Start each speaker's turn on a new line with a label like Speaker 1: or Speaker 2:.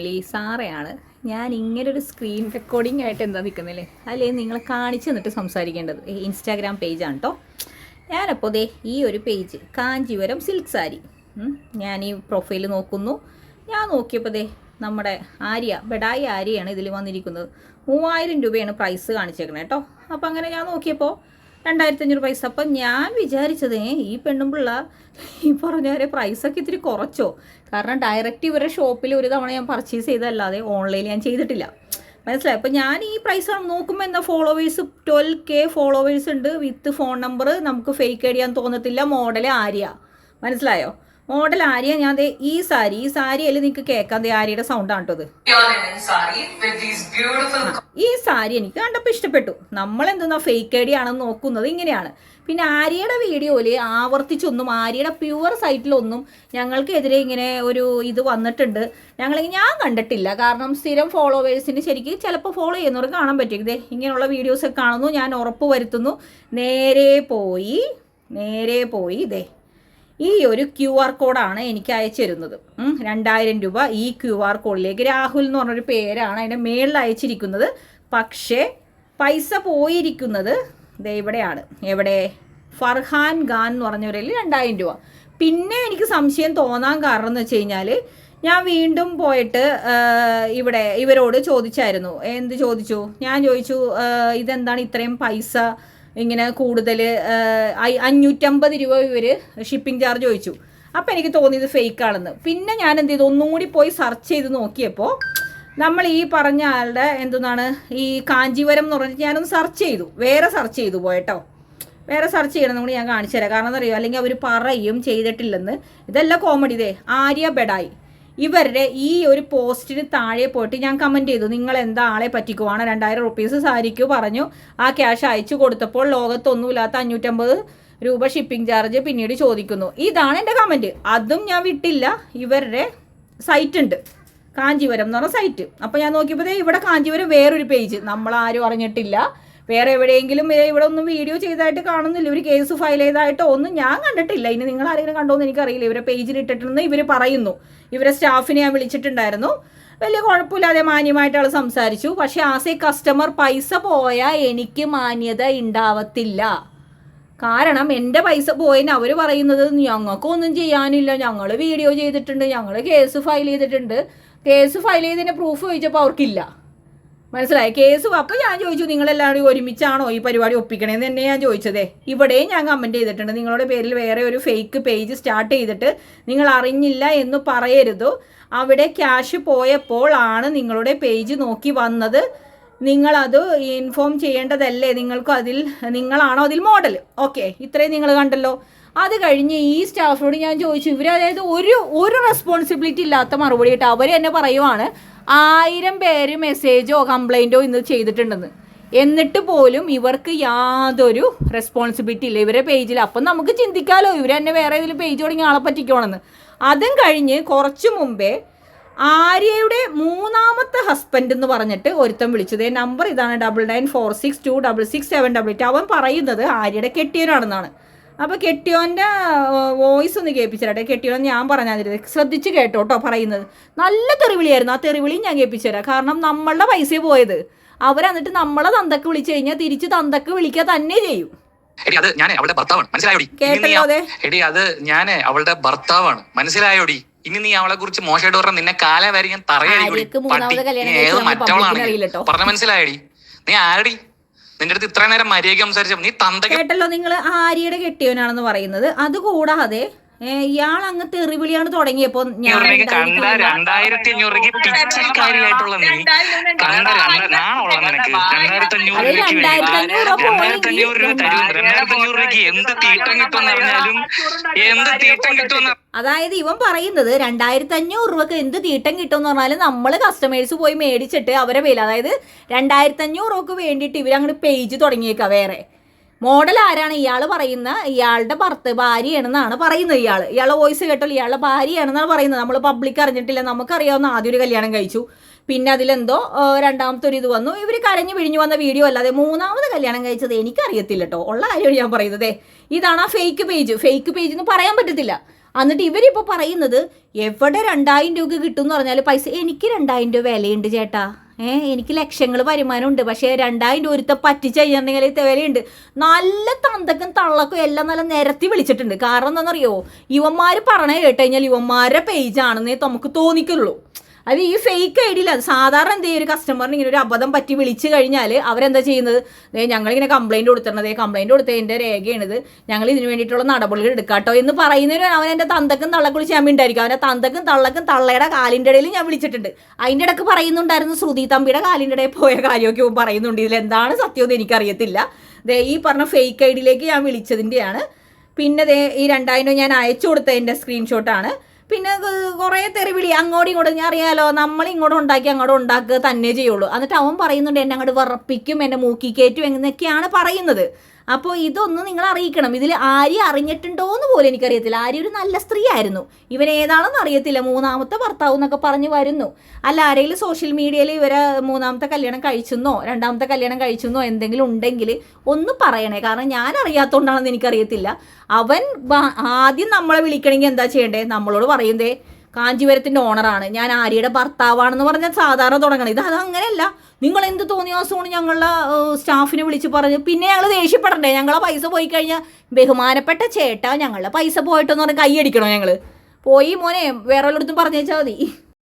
Speaker 1: Lee സാറയാണ്. ഞാൻ ഇങ്ങനെ ഒരു സ്ക്രീൻ റെക്കോർഡിംഗ് ആയിട്ട് എന്താ നിൽക്കുന്നില്ലേ അല്ലേ നിങ്ങൾ കാണിച്ചു തന്നിട്ട് സംസാരിക്കേണ്ടത്. ഇൻസ്റ്റാഗ്രാം പേജാണ് കേട്ടോ ഞാനപ്പോൾ ദേ ഈ ഒരു പേജ് കാഞ്ചീപുരം സിൽക്ക് സാരി ഞാൻ ഈ പ്രൊഫൈൽ നോക്കുന്നു. ഞാൻ നോക്കിയപ്പോൾ ദേ നമ്മുടെ ആര്യ ബെഡായി ആര്യയാണ് ഇതിൽ വന്നിരിക്കുന്നത്. മൂവായിരം രൂപയാണ് പ്രൈസ് കാണിച്ചേക്കണേ കേട്ടോ അപ്പോൾ അങ്ങനെ ഞാൻ നോക്കിയപ്പോൾ രണ്ടായിരത്തി അഞ്ഞൂറ് പൈസ. അപ്പം ഞാൻ വിചാരിച്ചത് ഈ പെണ്ണും പിള്ള ഈ പറഞ്ഞവരെ പ്രൈസൊക്കെ ഇത്തിരി കുറച്ചോ? കാരണം ഡയറക്റ്റ് ഇവരുടെ ഷോപ്പിൽ ഒരു തവണ ഞാൻ പർച്ചേസ് ചെയ്തതല്ലാതെ ഓൺലൈനിൽ ഞാൻ ചെയ്തിട്ടില്ല. മനസ്സിലായി? അപ്പം ഞാൻ ഈ പ്രൈസ് നോക്കുമ്പോൾ എന്താ ഫോളോവേഴ്സ് ട്വൽവ് കെ ഫോളോവേഴ്സ് ഉണ്ട്. വിത്ത് ഫോൺ നമ്പർ നമുക്ക് ഫേക്ക് അടിയാൻ തോന്നത്തില്ല. മോഡൽ ആര്യ. മനസ്സിലായോ? മോഡൽ ആര്യ? ഞാൻ ഈ സാരി ഈ സാരിയിൽ നിങ്ങൾക്ക് കേൾക്കാം ആര്യയുടെ
Speaker 2: സൗണ്ട് ആണ്
Speaker 1: ഈ സാരി എനിക്ക് കണ്ടപ്പോൾ ഇഷ്ടപ്പെട്ടു. നമ്മൾ എന്തെന്നാ ഫേക്ക് ഐഡി ആണെന്ന് നോക്കുന്നത് ഇങ്ങനെയാണ്. പിന്നെ ആര്യയുടെ വീഡിയോയിൽ ആവർത്തിച്ചൊന്നും ആര്യയുടെ പ്യുവർ സൈറ്റിലൊന്നും ഞങ്ങൾക്കെതിരെ ഇങ്ങനെ ഒരു ഇത് വന്നിട്ടുണ്ട്. ഞങ്ങൾ ഞാൻ കണ്ടിട്ടില്ല. കാരണം സ്ഥിരം ഫോളോവേഴ്സിന് ശരിക്കും ചിലപ്പോൾ ഫോളോ ചെയ്യുന്നവർക്ക് കാണാൻ പറ്റും. ഇതേ ഇങ്ങനെയുള്ള വീഡിയോസ് കാണുന്നു ഞാൻ ഉറപ്പ് വരുത്തുന്നു. നേരെ പോയി നേരെ പോയി ഇതേ ഈ ഒരു ക്യു ആർ കോഡാണ് എനിക്ക് അയച്ചു തരുന്നത് രണ്ടായിരം രൂപ ഈ ക്യു ആർ കോഡിലേക്ക്. രാഹുൽ എന്ന് പറഞ്ഞൊരു പേരാണ് അതിന്റെ മേളിൽ അയച്ചിരിക്കുന്നത്. പക്ഷേ പൈസ പോയിരിക്കുന്നത് ഇവിടെയാണ്. എവിടെ? ഫർഹാൻ ഖാൻ എന്ന് പറഞ്ഞവരിൽ രണ്ടായിരം രൂപ. പിന്നെ എനിക്ക് സംശയം തോന്നാൻ കാരണം എന്ന് വെച്ച് കഴിഞ്ഞാൽ ഞാൻ വീണ്ടും പോയിട്ട് ഇവിടെ ഇവരോട് ചോദിച്ചായിരുന്നു. എന്ത് ചോദിച്ചു? ഞാൻ ചോദിച്ചു ഇതെന്താണ് ഇത്രയും പൈസ? ഇങ്ങനെ കൂടുതൽ അഞ്ഞൂറ്റമ്പത് രൂപ ഇവർ ഷിപ്പിംഗ് ചാർജ് ചോദിച്ചു. അപ്പം എനിക്ക് തോന്നിയത് ഫേക്ക് ആണെന്ന്. പിന്നെ ഞാൻ എന്ത് ചെയ്തു? ഒന്നുകൂടി പോയി സെർച്ച് ചെയ്ത് നോക്കിയപ്പോൾ നമ്മൾ ഈ പറഞ്ഞ ആളുടെ എന്തെന്നാണ് ഈ കാഞ്ചീപുരം എന്ന് പറഞ്ഞിട്ട് ഞാനൊന്ന് സെർച്ച് ചെയ്തു. വേറെ സെർച്ച് ചെയ്തു പോയട്ടോ. വേറെ സെർച്ച് ചെയ്യണം കൂടി ഞാൻ കാണിച്ചു തരാം. കാരണം എന്നറിയോ അല്ലെങ്കിൽ അവർ പറയും ചെയ്തിട്ടില്ലെന്ന്. ഇതെല്ലാം കോമഡി ഇതേ ആര്യ ബെഡായി. ഇവരുടെ ഈ ഒരു പോസ്റ്റിന് താഴെ പോയിട്ട് ഞാൻ കമന്റ് ചെയ്തു. നിങ്ങൾ എന്താ ആളെ പറ്റിക്കുവാണ്? രണ്ടായിരം റുപ്പീസ് സാരിക്ക് പറഞ്ഞു. ആ ക്യാഷ് അയച്ചു കൊടുത്തപ്പോൾ ലോകത്തൊന്നുമില്ലാത്ത അഞ്ഞൂറ്റമ്പത് രൂപ ഷിപ്പിംഗ് ചാർജ് പിന്നീട് ചോദിക്കുന്നു. ഇതാണ് എന്റെ കമന്റ് അതും ഞാൻ വിട്ടില്ല. ഇവരുടെ സൈറ്റ് ഉണ്ട്. കാഞ്ചീപുരം എന്ന് പറഞ്ഞ സൈറ്റ് അപ്പോൾ ഞാൻ നോക്കിയപ്പോൾ ദേ ഇവിടെ കാഞ്ചീപുരം വേറൊരു പേജ് നമ്മൾ ആരും അറിഞ്ഞിട്ടില്ല. വേറെ എവിടെയെങ്കിലും ഇവിടെ ഒന്നും വീഡിയോ ചെയ്തതായിട്ട് കാണുന്നില്ല. ഇവർ കേസ് ഫയൽ ചെയ്തതായിട്ടോ ഒന്നും ഞാൻ കണ്ടിട്ടില്ല. ഇനി നിങ്ങൾ ആരെങ്കിലും കണ്ടോന്ന് എനിക്കറിയില്ല. ഇവരെ പേജിൽ ഇട്ടിട്ടുണ്ടെന്ന് ഇവർ പറയുന്നു. ഇവരെ സ്റ്റാഫിനെ ഞാൻ വിളിച്ചിട്ടുണ്ടായിരുന്നു. വലിയ കുഴപ്പമില്ലാതെ മാന്യമായിട്ട് ആൾ സംസാരിച്ചു. പക്ഷെ ആസ് എ കസ്റ്റമർ പൈസ പോയാൽ എനിക്ക് മാന്യത ഉണ്ടാവത്തില്ല കാരണം എന്റെ പൈസ പോയെന്ന് അവർ പറയുന്നത് ഞങ്ങൾക്കൊന്നും ചെയ്യാനില്ല. ഞങ്ങൾ വീഡിയോ ചെയ്തിട്ടുണ്ട്. ഞങ്ങൾ കേസ് ഫയൽ ചെയ്തിട്ടുണ്ട്. കേസ് ഫയൽ ചെയ്തതിന്റെ പ്രൂഫ് ചോദിച്ചപ്പോൾ അവർക്കില്ല. മനസ്സിലായി? കേസ് അപ്പോൾ ഞാൻ ചോദിച്ചു നിങ്ങളെല്ലാവരും ഒരുമിച്ചാണോ ഈ പരിപാടി ഒപ്പിക്കണേന്ന് തന്നെ ഞാൻ ചോദിച്ചതേ. ഇവിടെയും ഞാൻ കമന്റ് ചെയ്തിട്ടുണ്ട്. നിങ്ങളുടെ പേരിൽ വേറെ ഒരു ഫേക്ക് പേജ് സ്റ്റാർട്ട് ചെയ്തിട്ട് നിങ്ങൾ അറിഞ്ഞില്ല എന്ന് പറയരുത്. അവിടെ ക്യാഷ് പോയപ്പോൾ ആണ് നിങ്ങളുടെ പേജ് നോക്കി വന്നത്. നിങ്ങളത് ഇൻഫോം ചെയ്യേണ്ടതല്ലേ? നിങ്ങൾക്ക് അതിൽ നിങ്ങളാണോ അതിൽ മോഡൽ ഓക്കെ ഇത്രയും നിങ്ങൾ കണ്ടല്ലോ. അത് കഴിഞ്ഞ് ഈ സ്റ്റാഫിനോട് ഞാൻ ചോദിച്ചു ഇവർ അതായത് ഒരു ഒരു റെസ്പോൺസിബിലിറ്റി ഇല്ലാത്ത മറുപടി ആയിട്ട് അവർ തന്നെ പറയുവാണ്. ആയിരം പേര് മെസ്സേജോ കംപ്ലൈന്റോ ഇന്ന് ചെയ്തിട്ടുണ്ടെന്ന്. എന്നിട്ട് പോലും ഇവർക്ക് യാതൊരു റെസ്പോൺസിബിലിറ്റി ഇല്ല. ഇവരെ പേജിൽ അപ്പം നമുക്ക് ചിന്തിക്കാമല്ലോ ഇവർ തന്നെ വേറെ ഏതെങ്കിലും പേജ് തുടങ്ങി ആളെ പറ്റിക്കണമെന്ന് അതും കഴിഞ്ഞ് കുറച്ച് മുമ്പേ ആര്യയുടെ മൂന്നാമത്തെ ഹസ്ബൻഡ് എന്ന് പറഞ്ഞിട്ട് ഒരുത്തൻ വിളിച്ചത്. നമ്പർ ഇതാണ് double nine four six two double six seven double eight അവൻ പറയുന്നത് ആര്യയുടെ കെട്ടിയനാണെന്നാണ് അപ്പോൾ കെട്ടിയോന്റെ വോയിസ് ഒന്ന് കേൾപ്പിച്ചിട്ടെ കെട്ടിയോൻ ഞാൻ പറഞ്ഞാൽ ശ്രദ്ധിച്ച് കേട്ടോ കേട്ടോ പറയുന്നത്. നല്ല തെറിവിളിയായിരുന്നു. ആ തെറിവിളി ഞാൻ കേൾപ്പിച്ചു തരാം കാരണം നമ്മളുടെ പൈസ പോയത്. അവരന്നിട്ട് നമ്മളെ തന്തക്ക് വിളിച്ചു കഴിഞ്ഞാൽ തിരിച്ച് തന്തക്ക് വിളിക്കുക തന്നെ ചെയ്യും.
Speaker 3: എടി അത് ഞാൻ അവളുടെ ഭർത്താവാണ്. മനസ്സിലായോടി. എടി അത് ഞാൻ അവളുടെ ഭർത്താവാണ്. മനസ്സിലായോടി? ഇനി നീ അവളെ കുറിച്ച് മോശമായിട്ട് പറഞ്ഞ നിന്നെ കാലം വരെ ഞാൻ തറയടി ഏത് മറ്റവളാണ്. പറഞ്ഞ മനസ്സിലായടി? നീ ആരടി? നിന്റെ അടുത്ത് ഇത്ര നേരം മര്യാദ സംസാരിച്ച നീ തന്ത
Speaker 1: കേട്ടല്ലോ നിങ്ങൾ ആര്യയുടെ കെട്ടിയവനാണെന്ന് പറയുന്നത്. അതുകൂടാതെ ഇയാൾ അങ്ങ് തെറിവിളിയാണ് തുടങ്ങിയപ്പോ ഞാൻ
Speaker 3: കണ്ട രണ്ടായിരത്തി അഞ്ഞൂറിലേക്ക് പിച്ചക്കാരിയായിട്ടുള്ള നീ. കണ്ട രണ്ട് നാണുള്ള നിനക്ക്. രണ്ടായിരത്തി അഞ്ഞൂറ്
Speaker 1: അത്
Speaker 3: രൂപയ്ക്ക്
Speaker 1: രണ്ടായിരത്തി അഞ്ഞൂറ് രൂപ
Speaker 3: രണ്ടായിരത്തി അഞ്ഞൂറ് രൂപ തരും രണ്ടായിരത്തി അഞ്ഞൂറ് രൂപയ്ക്ക് എന്ത് തീട്ടം കിട്ടുമെന്ന് അറിഞ്ഞാലും എന്ത് തീട്ടം കിട്ടുമെന്ന്
Speaker 1: അതായത് ഇവൻ പറയുന്നത് രണ്ടായിരത്തി അഞ്ഞൂറ് രൂപക്ക് എന്ത് തീട്ടം കിട്ടുമെന്ന് പറഞ്ഞാൽ നമ്മൾ കസ്റ്റമേഴ്സ് പോയി മേടിച്ചിട്ട് അവരെ വില അതായത് രണ്ടായിരത്തി അഞ്ഞൂറ് രൂപക്ക് വേണ്ടിയിട്ട് ഇവരങ്ങോട്ട് പേജ് തുടങ്ങിയേക്കാം വേറെ. മോഡൽ ആരാണ്? ഇയാൾ പറയുന്ന ഇയാളുടെ ഭർത്ത ഭാര്യയാണെന്നാണ് പറയുന്നത് ഇയാൾ ഇയാളെ വോയിസ് കേട്ടോ ഇയാളുടെ ഭാര്യയാണെന്നാണ് പറയുന്നത്. നമ്മൾ പബ്ലിക് അറിഞ്ഞിട്ടില്ല. നമുക്കറിയാവുന്ന ആദ്യം ഒരു കല്യാണം കഴിച്ചു. പിന്നെ അതിലെന്തോ രണ്ടാമത്തെ ഒരു ഇത് വന്നു. ഇവർ കരഞ്ഞു പിഴിഞ്ഞു വന്ന വീഡിയോ അല്ലാതെ മൂന്നാമത് കല്യാണം കഴിച്ചത് എനിക്കറിയത്തില്ല കേട്ടോ ഉള്ള കാര്യമാണ് ഞാൻ പറയുന്നത്. ഇതാണ് ആ ഫേക്ക് പേജ് ഫേക്ക് പേജ് എന്ന് പറയാൻ പറ്റത്തില്ല. എന്നിട്ട് ഇവരിപ്പോൾ പറയുന്നത് എവിടെ രണ്ടായിരം രൂപ കിട്ടും എന്ന് പറഞ്ഞാൽ പൈസ എനിക്ക് രണ്ടായിരം രൂപ വിലയുണ്ട് ചേട്ടാ. ഏ എനിക്ക് ലക്ഷങ്ങൾ വരുമാനമുണ്ട്. പക്ഷേ രണ്ടായിരം ഒരുത്ത പറ്റി കഴിഞ്ഞിട്ടുണ്ടെങ്കിൽ ഇത് വിലയുണ്ട്. നല്ല തന്തക്കും തള്ളക്കും എല്ലാം നല്ല നിരത്തി വിളിച്ചിട്ടുണ്ട്. കാരണം എന്താണെന്നറിയോ? യുവന്മാർ പറഞ്ഞ കേട്ട് കഴിഞ്ഞാൽ ഇവന്മാരുടെ പേജാണെന്നേ നമുക്ക് തോന്നിക്കുള്ളൂ. അത് ഈ ഫേക്ക് ഐ ഡിയിൽ അത് സാധാരണ എന്തെങ്കിലും ഒരു കസ്റ്റമറിന് ഇങ്ങനെ ഒരു അബദ്ധം പറ്റി വിളിച്ചു കഴിഞ്ഞാൽ അവരെന്താ ചെയ്യുന്നത്? ഞങ്ങളിങ്ങനെ കംപ്ലൈന്റ് കൊടുത്തിരുന്നത്. കംപ്ലൈന്റ് കൊടുത്തതിന്റെ രേഖയാണിത്. ഞങ്ങൾ ഇതിന് വേണ്ടിയിട്ടുള്ള നടപടികൾ എടുക്കാട്ടോ എന്ന് പറയുന്നതിന് അവൻ എന്റെ തന്തക്കും തള്ളക്കും വിളിച്ച് ഞാൻ മിണ്ടായിരിക്കും. അവന്റെ തന്തക്കും തള്ളക്കും തള്ളയുടെ കാലിന്റെ ഇടയിൽ ഞാൻ വിളിച്ചിട്ടുണ്ട്. അതിന്റെ ഇടയ്ക്ക് പറയുന്നുണ്ടായിരുന്നു ശ്രുതി തമ്പിയുടെ കാലിന്റെ ഇടയിൽ പോയ കാര്യമൊക്കെ പറയുന്നുണ്ട്. ഇതിൽ എന്താണ് സത്യം എന്ന് എനിക്കറിയത്തില്ല. ഈ പറഞ്ഞ ഫേക്ക് ഐ ഡിയിലേക്ക് ഞാൻ വിളിച്ചതിന്റെയാണ്. പിന്നെ ഈ രണ്ടായിരം ഞാൻ അയച്ചു കൊടുത്തതിന്റെ സ്ക്രീൻഷോട്ടാണ് പിന്നെ കുറേ തെറിവിളി. അങ്ങോട്ടും ഇങ്ങോട്ടും. ഞാൻ അറിയാലോ നമ്മൾ ഇങ്ങോട്ട് ഉണ്ടാക്കി അങ്ങോട്ട് ഉണ്ടാക്കുക തന്നെ ചെയ്യുള്ളൂ. എന്നിട്ട് അവൻ പറയുന്നുണ്ട് എന്നെ അങ്ങോട്ട് വിറപ്പിക്കും എന്നെ മൂക്കി കയറ്റും എന്നൊക്കെയാണ് പറയുന്നത്. അപ്പോൾ ഇതൊന്നും നിങ്ങൾ അറിയിക്കണം. ഇതിൽ ആര്യ അറിഞ്ഞിട്ടുണ്ടോ എന്ന് പോലും എനിക്കറിയത്തില്ല. ആര്യ ഒരു നല്ല സ്ത്രീ ആയിരുന്നു ഇവൻ ഏതാണെന്ന് അറിയത്തില്ല. മൂന്നാമത്തെ ഭർത്താവ് എന്നൊക്കെ പറഞ്ഞ് വരുന്നു. അല്ല ആരെങ്കിലും സോഷ്യൽ മീഡിയയിൽ ഇവരെ മൂന്നാമത്തെ കല്യാണം കഴിച്ചെന്നോ രണ്ടാമത്തെ കല്യാണം കഴിച്ചെന്നോ എന്തെങ്കിലും ഉണ്ടെങ്കിൽ ഒന്ന് പറയണേ. കാരണം ഞാൻ അറിയാത്തതുകൊണ്ടാണെന്ന് എനിക്കറിയത്തില്ല. അവൻ ആദ്യം നമ്മളെ വിളിക്കണമെങ്കിൽ എന്താ ചെയ്യണ്ടേ? നമ്മളോട് പറയുന്നതേ കാഞ്ചീപുരത്തിന്റെ ഓണറാണ്. ഞാൻ ആര്യയുടെ ഭർത്താവാണെന്ന് പറഞ്ഞാൽ സാധാരണ തുടങ്ങണം. ഇത് അങ്ങനെയല്ല. നിങ്ങൾ എന്ത് തോന്നിയ ദിവസമാണ് ഞങ്ങളുടെ സ്റ്റാഫിനെ വിളിച്ച് പറഞ്ഞു പിന്നെ ഞങ്ങൾ ദേഷ്യപ്പെടണ്ടേ? ഞങ്ങളെ പൈസ പോയി കഴിഞ്ഞാൽ ബഹുമാനപ്പെട്ട ചേട്ടാ ഞങ്ങളുടെ പൈസ പോയിട്ടെന്ന് പറഞ്ഞ് കൈയടിക്കണോ ഞങ്ങൾ പോയി മോനെ വേറെ വല്ലയിടത്തും പറഞ്ഞേച്ചാൽ മതി.